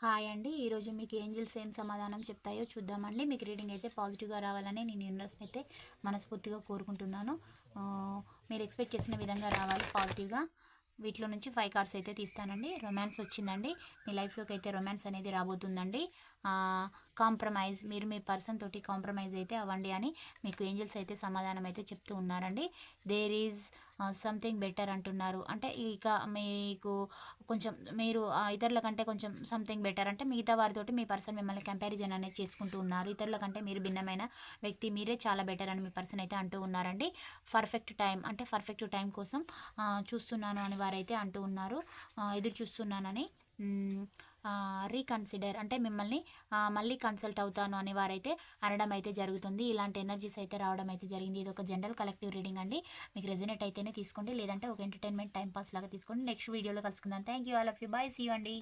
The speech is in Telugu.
హాయ్ అండి. ఈరోజు మీకు ఏంజిల్స్ ఏం సమాధానం చెప్తాయో చూద్దామండి. మీకు రీడింగ్ అయితే పాజిటివ్గా రావాలని నేను యూనివర్స్ అయితే మనస్ఫూర్తిగా కోరుకుంటున్నాను. మీరు ఎక్స్పెక్ట్ చేసిన విధంగా రావాలి పాజిటివ్గా. వీటిలో నుంచి ఫైవ్ కార్డ్స్ అయితే తీస్తానండి. రొమాన్స్ వచ్చిందండి. మీ లైఫ్లోకి అయితే రొమాన్స్ అనేది రాబోతుందండి. కాంప్రమైజ్ మీరు మీ పర్సన్ తోటి కాంప్రమైజ్ అయితే అవ్వండి అని మీకు ఏంజల్స్ అయితే సమాధానం అయితే చెప్తూ ఉన్నారండి. దేర్ ఈజ్ సంథింగ్ బెటర్ అంటున్నారు. అంటే ఇక మీకు కొంచెం మీరు ఇతరుల కంటే కొంచెం సంథింగ్ బెటర్ అంటే మిగతా వారితోటి మీ పర్సన్ మిమ్మల్ని కంపారిజన్ అనేది చేసుకుంటూ ఉన్నారు. ఇతరుల కంటే మీరు భిన్నమైన వ్యక్తి మీరే చాలా బెటర్ అని మీ పర్సన్ అయితే అంటూ ఉన్నారండి. పర్ఫెక్ట్ టైం అంటే పర్ఫెక్ట్ టైం కోసం చూస్తున్నాను అని వారైతే అంటూ ఉన్నారు. ఎదురు చూస్తున్నానని రీకన్సిడర్ అంటే మిమ్మల్ని మళ్ళీ కన్సల్ట్ అవుతాను అని వారైతే అనడం అయితే జరుగుతుంది. ఇలాంటి ఎనర్జీస్ అయితే రావడం అయితే జరిగింది. ఇది ఒక జనరల్ కలెక్టివ్ రీడింగ్ అండి. మీకు రెజినేట్ అయితేనే తీసుకోండి. లేదంటే ఒక ఎంటర్టైన్మెంట్ టైం పాస్ లాగా తీసుకోండి. నెక్స్ట్ వీడియోలో కలుసుకుందాం. Thank you all of you bye see అండి.